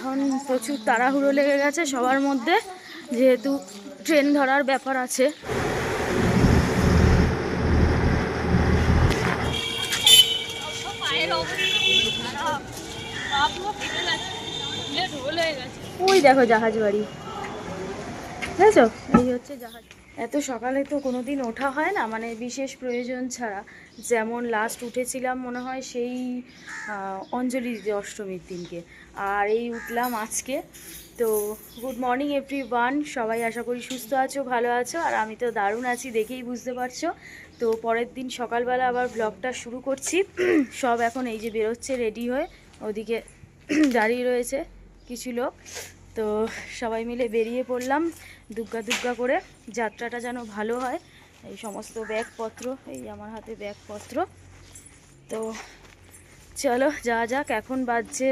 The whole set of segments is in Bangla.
এখন প্রচুর তাড়াহুড়ো লেগে গেছে সবার মধ্যে, যেহেতু ট্রেন ধরার ব্যাপার আছে। ওই দেখো জাহাজ বাড়ি। বুঝেছ এই হচ্ছে জাহাজ। এত সকালে তো কোনো দিন ওঠা হয় না মানে বিশেষ প্রয়োজন ছাড়া। যেমন লাস্ট উঠেছিলাম মনে হয় সেই অঞ্জলি অষ্টমীর দিনকে। আর এই উঠলাম আজকে। তো গুড মর্নিং এভরি ওয়ান সবাই আশা করি সুস্থ আছো, ভালো আছো, আর আমি তো দারুণ আছি দেখেই বুঝতে পারছ। তো পরের দিন সকালবেলা আবার ব্লগটা শুরু করছি। সব এখন এই যে বেরোচ্ছে রেডি হয়ে, ওদিকে দাঁড়িয়ে রয়েছে কিছু লোক। তো সবাই মিলে বেরিয়ে পড়লাম দুগ্গা দুগ্গা করে। যাত্রাটা যেন ভালো হয়। এই সমস্ত ব্যাগপত্র, এই আমার হাতে ব্যাগপত্র। তো চলো যা যাক, এখন বাজছে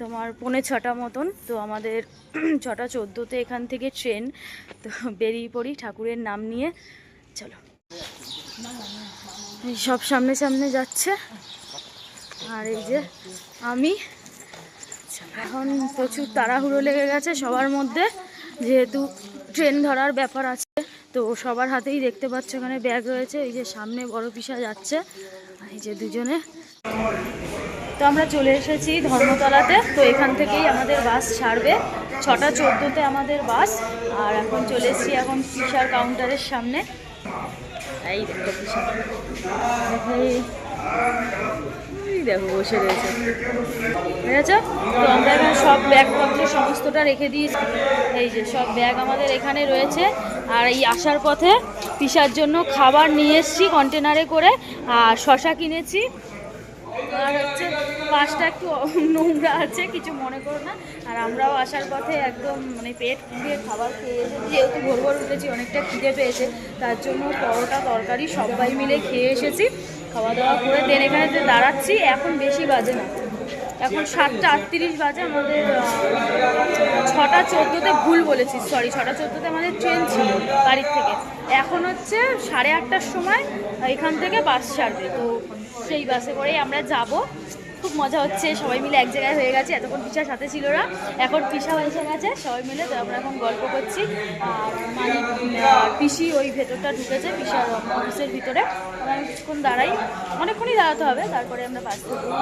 তোমার পৌনে ছটা মতন। তো আমাদের ছটা চোদ্দোতে এখান থেকে ট্রেন। তো বেরিয়ে পড়ি ঠাকুরের নাম নিয়ে। চলো। সব সামনে সামনে যাচ্ছে। আর এই যে আমি এখন প্রচুর তাড়াহুড়ো লেগে গেছে সবার মধ্যে, যেহেতু ট্রেন ধরার ব্যাপার আছে, তো সবার হাতেই দেখতে পাচ্ছ ওখানে ব্যাগ রয়েছে, এই যে সামনে বড় পিসা যাচ্ছে এই যে দুজনে। তো আমরা চলে এসেছি ধর্মতলাতে, তো এখান থেকেই আমাদের বাস ছাড়বে, ছটা চোদ্দোতে আমাদের বাস, আর এখন চলে এসেছি এখন পিসার কাউন্টারের সামনে। এই দেখো পিসা। দেখো বসে রয়েছে। ঠিক আছে তো আমরা এখন সব ব্যাগপত্র সমস্তটা রেখে দিয়েছি। এই যে সব ব্যাগ আমাদের এখানে রয়েছে। আর এই আসার পথে পিসার জন্য খাবার নিয়ে এসেছি কন্টেনারে করে, আর শশা কিনেছি। আর হচ্ছে পাশটা একটু নোংরা আছে, কিছু মনে করো না। আর আমরাও আসার পথে একদম মানে পেট ফুলিয়ে খাবার খেয়ে এসেছি। যেহেতু ভোর ভোর উঠেছি, অনেকটা খিদে পেয়েছে, তার জন্য পরোটা, তরকারি সবাই মিলে খেয়ে এসেছি। খাওয়া দাওয়া করে দেন। এখানে যে দাঁড়াচ্ছি, এখন বেশি বাজে না। এখন সাতটা আটত্রিশ বাজে, আমাদের ছটা চোদ্দোতে ভুল বলেছি সরি ছটা চোদ্দোতে আমাদের ট্রেন ছিল বাড়ির থেকে। এখন হচ্ছে সাড়ে আটটার সময় এখান থেকে বাস ছাড়বে। তো সেই বাসে করেই আমরা যাব। খুব মজা হচ্ছে, সবাই মিলে এক জায়গায় হয়ে গেছে, এতক্ষণ পিসার সাথে ছিল না এখন পিসা এসে গেছে, সবাই মিলে তো আমরা এখন গল্প করছি। মানে পিসি ওই ভেতরটা ঢুকেছে, পিসার অফিসের ভিতরে। আমরা কিছুক্ষণ দাঁড়াই, অনেকক্ষণই দাঁড়াতে হবে, তারপরে আমরা বাস ধরবো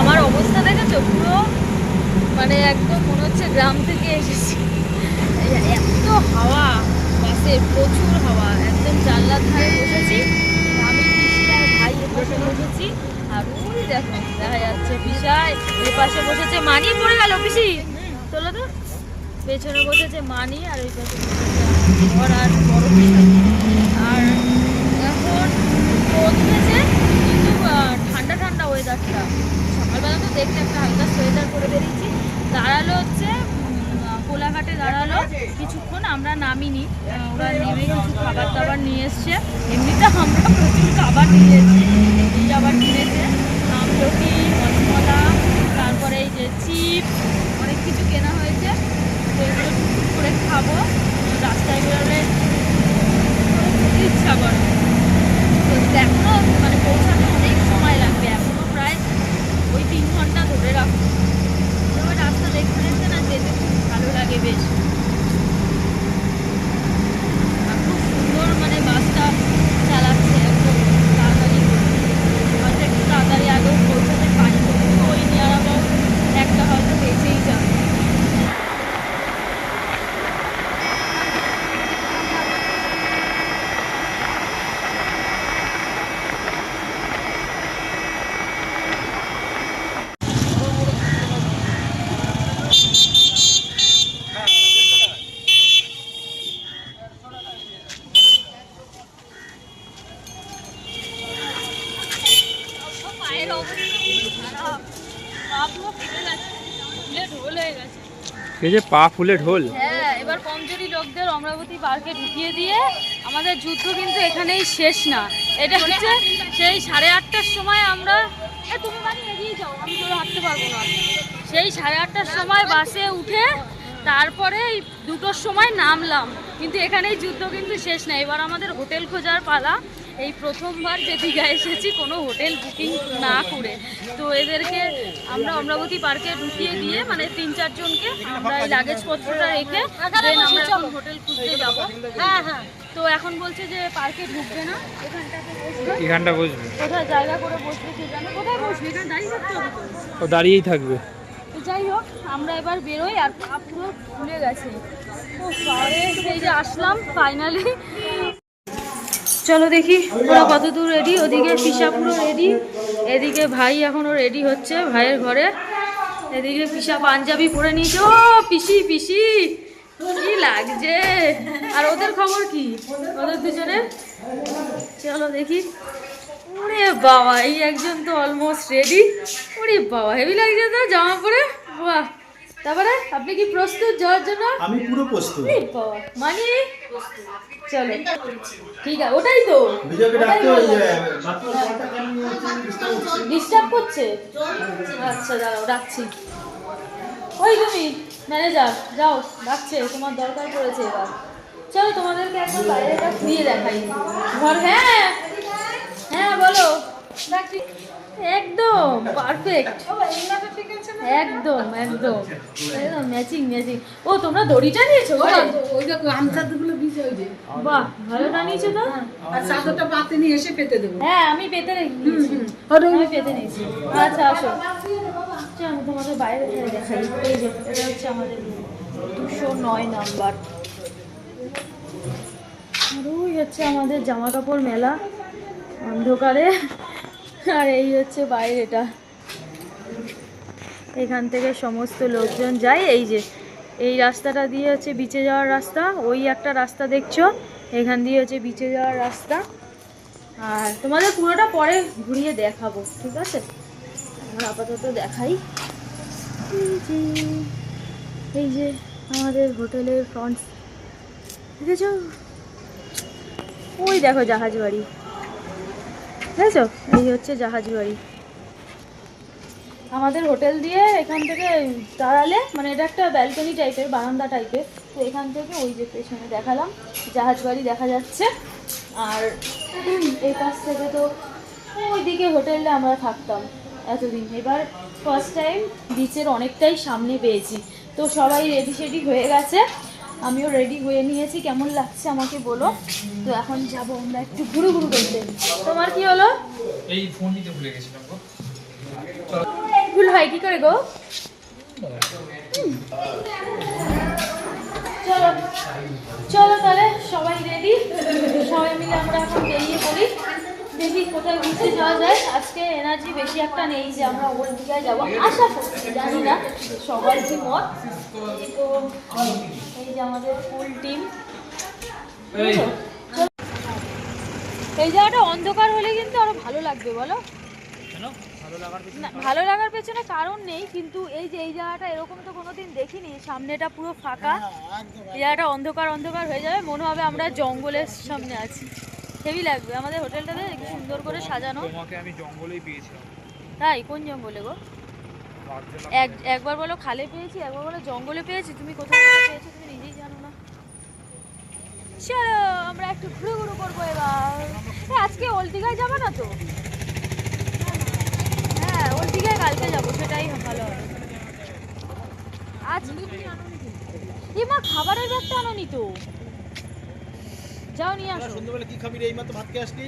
আমার অবস্থা দেখেছ পুরো মানে একদম মনে হচ্ছে গ্রাম থেকে এসেছি এই এত হাওয়া বাসে প্রচুর হাওয়া একদম জানলার ধারে বসেছি আমি পিসি আর ভাই এপাশে বসেছি আর ওই দেখো দেখা যাচ্ছে পিসা এ পাশে বসেছে মানি পড়ে গেল পিসি তোলো তো পেছনে বসেছে মানি আর ওই পাশে ঘর আর বড় আর এখন রোদ উঠেছে, কিন্তু ঠান্ডা ঠান্ডা ওয়েদারটা সকালবেলা তো দেখতে একটা হালকা সোয়েটার করে বেরিয়েছি। দাঁড়াল হচ্ছে কোলাঘাটে দাঁড়াল। কিছুক্ষণ আমরা নামিনি ওরা নেমে কিছু খাবার দাবার নিয়ে এসছে। এমনিতে আমরা প্রচুর খাবার নিয়ে এসেছি এই আবার কিনেছে। আমলকি মশমলা তারপরে এই যে চিপস অনেক কিছু কেনা হয়েছে তো করে খাব। রাস্তায় বেরোলে ইচ্ছা করে। তো দেখো মানে পৌঁছাতে অনেক সময় লাগবে এখনও প্রায় ওই তিন ঘণ্টা ধরে রাখব তবে রাস্তা দেখতে দেখতে না যেতে খুব ভালো লাগে বেশ আর খুব সুন্দর মানে বাসটা চালাচ্ছে একদম তাড়াতাড়ি করে। হয়তো একটু তাড়াতাড়ি আগেও পৌঁছাতে পারি কিন্তু ওই নিয়ার অ্যাবাউট একটা হয়তো বেঁচেই যাবে পায়ের অবস্থা খুবই খারাপ পা পুরো ফেটে যাচ্ছে ফুলে ঢোল হয়ে গেছে যে পা ফুলে ঢোল। হ্যাঁ এবার কমজোরি লোকদের অমরাবতী পার্কে ঢুকিয়ে দিয়ে আমাদের যুদ্ধ কিন্তু এখানেই শেষ না। এটা হচ্ছে সেই সাড়ে আটটার সময় আমরা তুমি বাড়ি এগিয়ে যাও, আমি ধরে হাঁটতে পারব না। সেই সাড়ে আটটার সময় বাসে উঠে তারপরে দুটোর সময় নামলাম। কিন্তু এখানেই যুদ্ধ কিন্তু শেষ না। এবার আমাদের হোটেল খোঁজার পালা। এই প্রথমবার যে দীঘা এসেছি কোনো হোটেল বুকিং না করে। তো এদেরকে আমরা অমরাবতী পার্কে ঢুকিয়ে দিয়ে মানে তিন চারজনকে আমরা এই লাগেজপত্রটা রেখে then আমরা এখন হোটেল খুঁজতে যাব। হ্যাঁ হ্যাঁ। তো এখন বলছে যে পার্কে ঢুকবে না। এখানটাতে বসবে। এখানটা বসবে। কোথায় জায়গা করে বসবে কে জানে। কোথায় বসবে? এখানে দাঁড়িয়ে থাকতে হবে তো। দাঁড়িয়েই থাকবে। তো যাই হোক আমরা এবার বেরোই আর পুরো ফুলে গেছে। যে আসলাম ফাইনালি চলো দেখি, ওরা কত দূর রেডি ওদিকে পিসা পুরো রেডি এদিকে ভাই এখনও রেডি হচ্ছে ভাইয়ের ঘরে। এদিকে পিসা পাঞ্জাবি পরে নিয়েছে। ও, পিসি পিসি! কি লাগছে? আর ওদের খবর কি? ওদের দুজনের? চলো দেখি। ওরে বাবা, এই একজন তো অলমোস্ট রেডি ওরে বাবা হেভি লাগছে তো জামা পরে? বাহ! তারপরে আপনি কি প্রস্তুত যাওয়ার জন্য? আমি পুরো প্রস্তুত। মানে? চলো। ঠিক আছে ওটাই তো। ডিস্টার্ব করছে? আচ্ছা দাঁড়াও রাখছি ওই তুমি ম্যানেজার যাও ডাকছে তোমার দরকার পড়েছে এবার। চলো তোমাদেরকে একবার বাইরেটা ঘুরিয়ে দেখাই। ঘর হ্যাঁ। হ্যাঁ বলো। ডাকছি। একদম পারফেক্ট একদম একদম। একদম ম্যাচিং ম্যাচিং ও তোমরা দড়িটা নিয়েছো ওই দেখো আমচাদগুলো ভিজে ওই যে। বাহ ভালো টানিয়েছো তো? আর চাদরটা পাতে নিয়ে এসে পেতে দেবো। হ্যাঁ আমি পেতে রেখেছি আমি পেতে নিয়েছি। আচ্ছা আসো। আচ্ছা আমি তোমাদের বাইরে দেখাই। এই যে এটা হচ্ছে আমাদের দুশো নয় নাম্বার। আর ওই হচ্ছে আমাদের জামা কাপড় মেলা। অন্ধকারে। আর এই হচ্ছে বাইরেটা। এখান থেকে সমস্ত লোকজন যায়। এই যে, এই রাস্তাটা দিয়ে হচ্ছে বিচে যাওয়ার রাস্তা। ওই একটা রাস্তা দেখছ? এখান দিয়ে হচ্ছে বিচে যাওয়ার রাস্তা। আর তোমাদের পুরোটা পরে ঘুরিয়ে দেখাবো, ঠিক আছে? এখন আপাতত দেখাই। এই যে আমাদের হোটেলের ফ্রন্ট দেখেছ? ওই দেখো জাহাজ বাড়ি। দেখেছ? এই হচ্ছে জাহাজ বাড়ি। আমাদের হোটেল দিয়ে এখান থেকে দাঁড়ালে মানে এটা একটা ব্যালকনি টাইপের বারান্দা টাইপের তো এখান থেকে ওই যে পেছনে দেখালাম, জাহাজ বাড়ি দেখা যাচ্ছে। আর এই পাশ থেকে তো ওইদিকে হোটেলে আমরা থাকতাম এতদিন। এবার ফার্স্ট টাইম বিচের অনেকটাই সামনে পেয়েছি। তো সবাই রেডি সেডি হয়ে গেছে। আমিও রেডি হয়ে নিয়েছি। কেমন লাগছে আমাকে বলো? তো এখন যাব আমরা একটু ঘুরু ঘুরু করতে। তোমার কি হলো? এই ফোন নিতে ভুলে গেছিলাম গো। ভুল হয় কি করে গো? চলো। চলো তাহলে সবাই রেডি সবাই মিলে আমরা এখন বেরিয়ে পড়ি। দেখি কোথায় ঘুরতে যাওয়া যায়। আজকে এনার্জি বেশি একটা নেই যে আমরা ওর দিকে যাব। আশা করছি জানি না সবার কি মত? তো এই যে আমাদের ফুল টিম এই। এই জায়গাটা অন্ধকার হলে কিন্তু আরও ভালো লাগবে বলো? ভালো লাগার পেছনে কারণ নেই কিন্তু এই যে এই জায়গাটা এরকম তো কোনোদিন দেখিনি। সামনেটা পুরো ফাঁকা। এই জায়গাটা অন্ধকার অন্ধকার হয়ে যাবে। মনে হবে আমরা জঙ্গলের সামনে আছি। হেভি লাগবে। আমাদের হোটেলটাতে কি সুন্দর করে সাজানো। তোমাকে আমি জঙ্গলেই পেয়েছিলাম। তাই? কোন জঙ্গলে গো? এক একবার বলো খালে পেয়েছি একবার বলো জঙ্গলে পেয়েছি? তুমি কোথায় পেয়েছ তুমি নিজেই জানো না। চলো আমরা একটু ঘুরু ঘুরু করব এবার। আজকে ওলদিঘায় যাব না তো? হ্যাঁ ওলদিঘায় কালকে যাব সেটাই ভালো হবে। আজ মা খাবারের ব্যাগটা আনোনি তো? যাও নিয়ে আসো। সন্ধ্যাবেলা কি খাবি রে? এই মাত্র ভাত খেয়ে আসলি?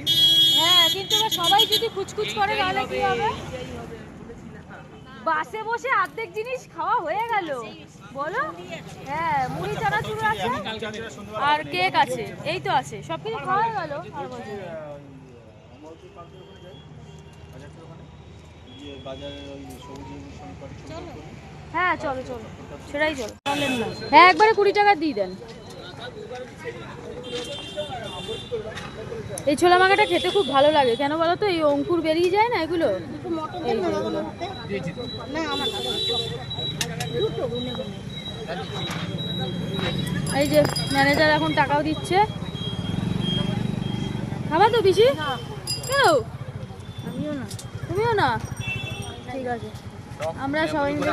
হ্যাঁ কিন্তু এবার সবাই যদি কুচকুচ করে তাহলে কি হবে বাসে বসে অর্ধেক জিনিস খাওয়া হয়ে গেল। বলো? হ্যাঁ মুড়ি চানাচুর আছে? আর কেক আছে এই তো আছে সব কিছু খাওয়া হয়ে গেল। হ্যাঁ চলো চলো। সেটাই চলো। হ্যাঁ একবারে কুড়ি টাকা দিয়ে দেন। এই ছোলা মাখাটা খেতে খুব ভালো লাগে। কেন বলো তো? এই অঙ্কুর বেরিয়ে যায় না এগুলো? এই যে ম্যানেজার এখন টাকাও দিচ্ছে। খাবা তো পিসি? কেন? আমিও না। তুমিও না? ঠিক আছে। আমরা সবাই মিলে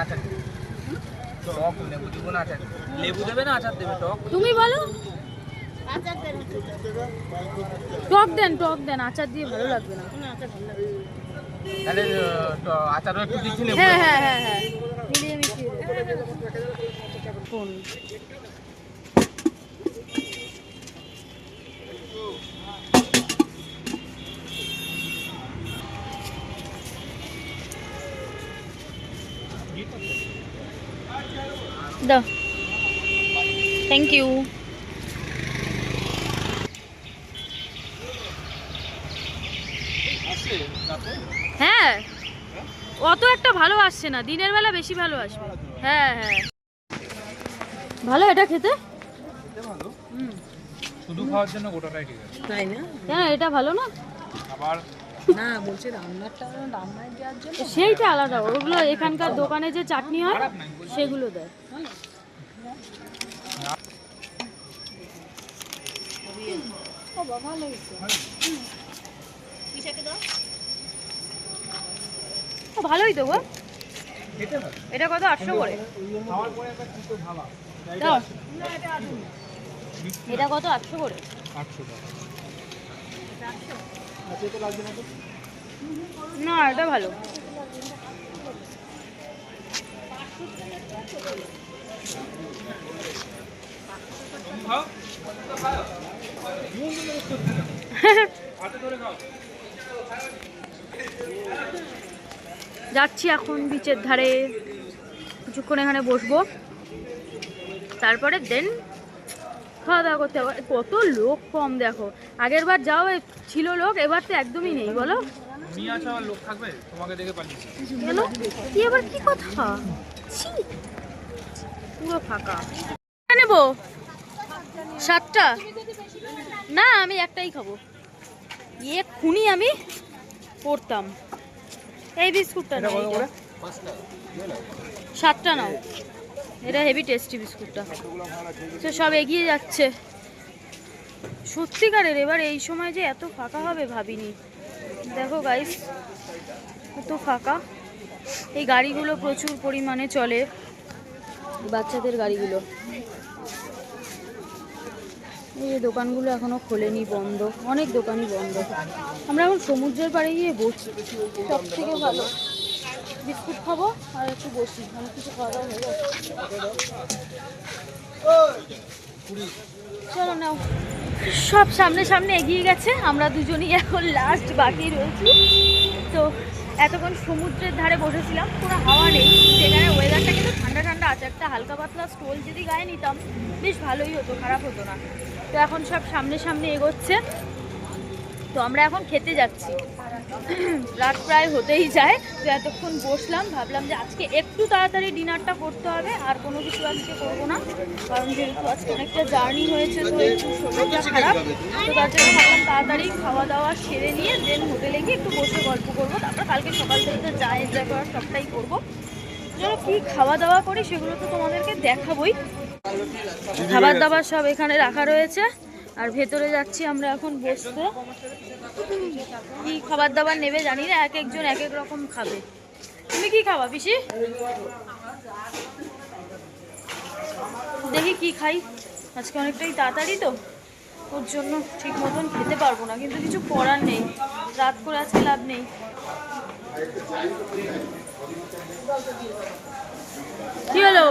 লেবু দেবে না আচার দেবে টক। তুমি বলো। টক দেন টক দেন আচার দিয়ে ভালো লাগবে না। তাহলে আচারও একটু দিচ্ছি হ্যাঁ হ্যাঁ হ্যাঁ হ্যাঁ। মিলিয়ে মিশিয়ে দাও। থ্যাংক ইউ হ্যাঁ অত একটা ভালো আসছে না। দিনের বেলা বেশি ভালো আসবে। হ্যাঁ হ্যাঁ। ভালো এটা খেতে? শুধু খাওয়ার জন্য গোটাটাই ঠিক আছে। তাই না? কেন এটা ভালো না? আবার না বলছি রান্নাটা রান্নায় দেওয়ার জন্য সেইটা আলাদা। ওগুলো এখানকার দোকানে যে চাটনি হয় সেগুলো দেয়। ভালোই তো গো। এটা কত? আটশো করে। এটা কত? আটশো করে। না এটা ভালো। খাও যাচ্ছি এখন বিচের ধারে। কিছুক্ষণ এখানে বসবো। তারপরে দেন খাওয়া দাওয়া করতে হবে কত লোক কম দেখো। আগের বার যাও ছিল লোক এবার তো একদমই নেই বলো। কি কথা? পুরো ফাঁকা। নেব? সাতটা? না আমি একটাই খাব। ইয়ে খুনি আমি পড়তাম। এই বিস্কুটটা নাও। সাতটা নাও। এটা হেভি টেস্টি বিস্কুটটা। তো সব এগিয়ে যাচ্ছে। সত্যিকারের এবার এই সময় যে এত ফাঁকা হবে ভাবিনি। দেখো গাইস এত ফাঁকা। এই গাড়িগুলো প্রচুর পরিমাণে চলে। বাচ্চাদের গাড়িগুলো। এই দোকানগুলো এখনও খোলেনি, বন্ধ। অনেক দোকানই বন্ধ। আমরা এখন সমুদ্রের পাড়ে গিয়ে বসি। সব থেকে ভালো। বিস্কুট খাব আর একটু বসি। অনেক কিছু খাওয়া দাওয়া হয়ে চলো নাও। সব সামনে সামনে এগিয়ে গেছে। আমরা দুজনই এখন লাস্ট বাকি রয়েছি। তো এতক্ষণ সমুদ্রের ধারে বসেছিলাম। কোনো হাওয়া নেই। সেখানে ওয়েদারটা কিন্তু ঠান্ডা ঠান্ডা আছে। একটা হালকা পাতলা স্টোল যদি গায়ে নিতাম, বেশ ভালোই হতো, খারাপ হতো না। তো এখন সব সামনে সামনে এগোচ্ছে। তো আমরা এখন খেতে যাচ্ছি। রাত প্রায় হতেই যায়। তো এতক্ষণ বসলাম ভাবলাম যে আজকে একটু তাড়াতাড়ি ডিনারটা করতে হবে আর কোনো কিছু আজকে করব না। কারণ যেহেতু আজকে অনেকটা জার্নি হয়েছে তো একটু শরীরটা খারাপ। তো তার জন্য ভাবলাম তাড়াতাড়ি খাওয়া দাওয়া সেরে নিয়ে দেন হোটেলে গিয়ে একটু বসে গল্প করব। তারপর কালকে সকাল থেকে তো যা এনজয় করার সবটাই করব। চলো কী খাওয়া দাওয়া করি সেগুলো তো তোমাদেরকে দেখাবোই। খাবার দাবার সব এখানে রাখা রয়েছে। আর ভেতরে যাচ্ছি আমরা এখন বসতে। কি খাবার দাবার নেবে জানি না, এক একজন এক এক রকম খাবে। তুমি কি খাবা, পিসি? দেখি কি খাই। আজকে অনেকটাই তাড়াতাড়ি তো। ওর জন্য ঠিক মতন খেতে পারব না, কিন্তু কিছু করার নেই। রাত করে আজকে লাভ নেই। কি হলো?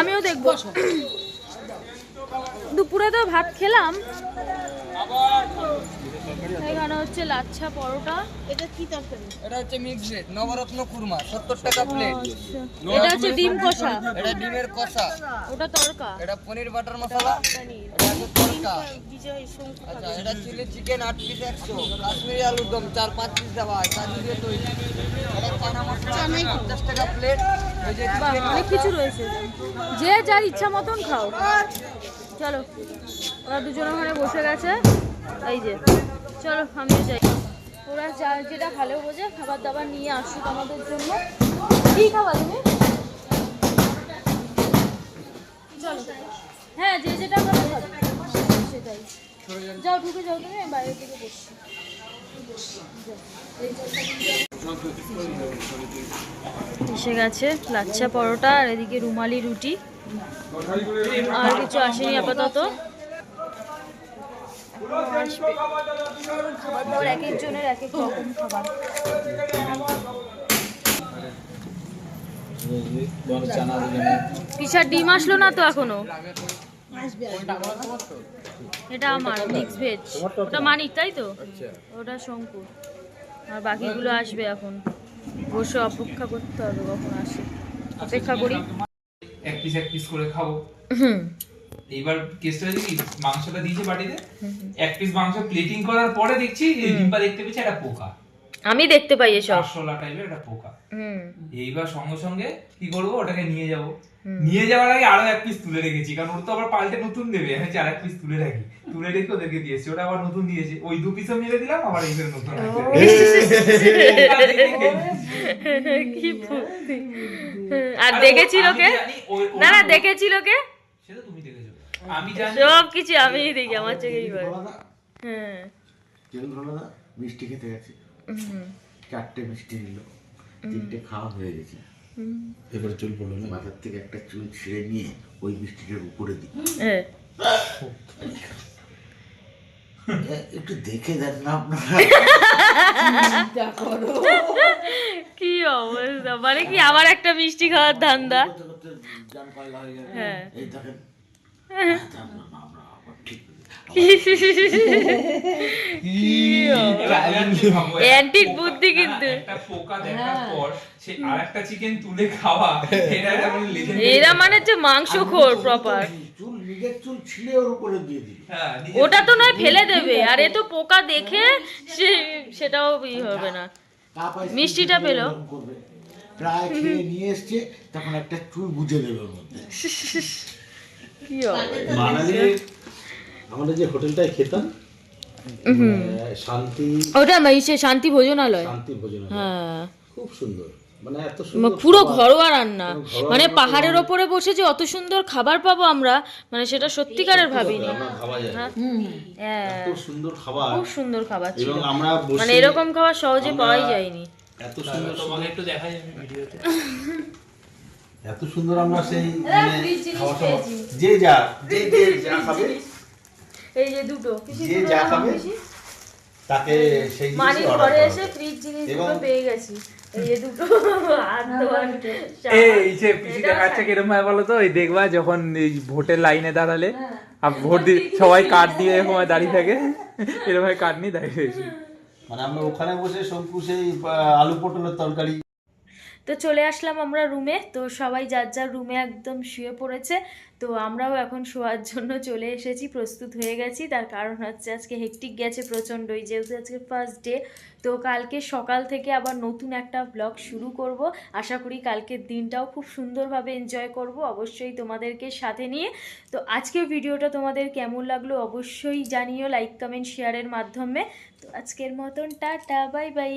আমিও দেখব। দুপুরে তো ভাত খেলাম। এখানে হচ্ছে লাচ্ছা পরোটা। এটা কি তরকারি? এটা হচ্ছে মিক্স ভেজ নবরত্ন কুরমা সত্তর টাকা প্লেট আচ্ছা। এটা হচ্ছে ডিম কষা। এটা ডিমের কষা। ওটা তরকা। এটা পনির বাটার মশলা। এটা হচ্ছে তড়কা আচ্ছা এটা চিলি চিকেন আট পিস একশো। কাশ্মীরি আলুর দম চার পাঁচ পিস দেওয়া হয়। কাজু দিয়ে তৈরি। এটা চানা মশলা পঞ্চাশ টাকা প্লেট অনেক কিছু রয়েছে। যে যার ইচ্ছা মতন খাও। চলো, ওরা দুজন ওখানে বসে গেছে। এই যে, চলো, আমিও যাই। ওরা যা যেটা ভালো বোঝে খাবার দাবার নিয়ে আসুক আমাদের জন্য। কি খাবার তুমি? চলো। হ্যাঁ যে যেটা ভালো খাবে, সেটাই। যাও, ঢুকে যাও তুমি বাইরের দিকে বসছি। এসে গেছে লাচ্ছা পরোটা আর এদিকে রুমালি রুটি। আর কিছু আসেনি আপাতত। খাবার দাবার এক একজনের এক এক রকম খাবার। পিসার ডিম আসলো না তো এখনও? এটা আমার মিক্স ভেজ ওটা মানিক তাই তো? ওটা শঙ্কুর। আর বাকিগুলো আসবে এখন। বসে অপেক্ষা করতে হবে কখন আসে। অপেক্ষা করি। এক পিস এক পিস করে খাব। হুম। এইবার কেসটা দেখি মাংসটা দিয়েছে বাটিতে। এক পিস মাংস প্লেটিং করার পরে দেখছি যে ডিম্পা দেখতে পেয়েছে একটা পোকা। আমি দেখতে পাই এসব। আরশোলা টাইপের একটা পোকা। হুম। এইবার সঙ্গে সঙ্গে কি করব ওটাকে নিয়ে যাব। নিয়ে যাওয়ার আগে আরও এক পিস তুলে রেখেছি কারণ ওর তো আবার পাল্টে নতুন দেবে আমি আর এক পিস তুলে রাখি। তুলে রেখে ওদেরকে দিয়েছি ওটা আবার নতুন দিয়েছে ওই দু পিসও মিলে দিলাম আবার এই নতুন। কি আর দেখেছিল কে? না না দেখেছিল কে? সেটা তুমি দেখেছ। আমি জানি। সব কিছু আমিই দেখি আমার চোখেই পড়ে। হ্যাঁ। মিষ্টি খেতে গেছে। চারটে মিষ্টি নিল। তিনটে খাওয়া হয়ে গেছে। এবারে চুল পড়ল না? মাথার থেকে একটা চুল ছিঁড়ে নিয়ে ওই মিষ্টিটার উপরে দিই। হ্যাঁ একটু দেখে দেন না আপনারা। কি অবস্থা? মানে কি আবার একটা মিষ্টি খাওয়ার ধান্দা? হয়ে যাবে হ্যাঁ। এই দেখেন না, না, না, আমরা আবার ঠিক অ্যান্টিক বুদ্ধি কিন্তু। একটা পোকা দেখার পর সে আরেকটা চিকেন তুলে খাওয়া এটা এমন এরা মানে হচ্ছে মাংস খোর প্রপার চুল নিজের চুল ছিঁড়ে ওর উপরে দিয়ে দিল হ্যাঁ, ওটা তো নয় ফেলে দেবে। আর এ তো পোকা দেখে সে সেটাও ই হবে না। মিষ্টিটা পেল? প্রায় খেয়ে নিয়ে এসছে তখন একটা চুল বুঝে দেবে ওর মধ্যে। কি হবে আমাদের যে হোটেলটায় খেতাম মানে শান্তি ওটা সে শান্তি ভোজনালয়। শান্তি ভোজন হ্যাঁ। খুব সুন্দর। মানে এত সুন্দর পুরো ঘরোয়া রান্না। মানে পাহাড়ের ওপরে বসে যে অত সুন্দর খাবার পাবো আমরা মানে সেটা সত্যিকারের ভাবিনি। যায়। না। হ্যাঁ। সুন্দর খাবার। খুব সুন্দর খাবার ছিল। মানে এরকম খাবার সহজে পাওয়াই যায়নি। এত সুন্দর তোমাকে একটু দেখাই আমি ভিডিওতে। এত সুন্দর আমরা সেই মানে খাওয়া খাওয়া যে যা যে যে যা খাবে এই যে দুটো। যে যা খাবে তাকে সেই মানি ঘরে এসে ফ্রিজ জিনিস দুটো পেয়ে গেছি। এই যে পিসি দেখাচ্ছে কিরম হয় বলো তো? এই দেখবা যখন এই ভোটের লাইনে দাঁড়ালে আর ভোট দিয়ে সবাই কার্ড দিয়ে এরকম হয় দাঁড়িয়ে থাকে। এরকম হয় কার্ড নিয়ে দাঁড়িয়ে রয়েছে। মানে আমরা ওখানে বসে শঙ্কু সেই আলু পটলের তরকারি তো চলে আসলাম আমরা রুমে। তো সবাই যার যার রুমে একদম শুয়ে পড়েছে, তো আমরাও এখন শোয়ার জন্য চলে এসেছি, প্রস্তুত হয়ে গেছি। তার কারণ হচ্ছে আজকে হেকটিক গেছে প্রচণ্ডই যেহেতু আজকে ফার্স্ট ডে তো কালকে সকাল থেকে আবার নতুন একটা ব্লগ শুরু করব। আশা করি কালকের দিনটাও খুব সুন্দরভাবে এনজয় করব, অবশ্যই তোমাদেরকে সাথে নিয়ে। তো আজকের ভিডিওটা তোমাদের কেমন লাগল অবশ্যই জানিও লাইক কমেন্ট শেয়ারের মাধ্যমে। তো আজকের মতন, টাটা বাই বাই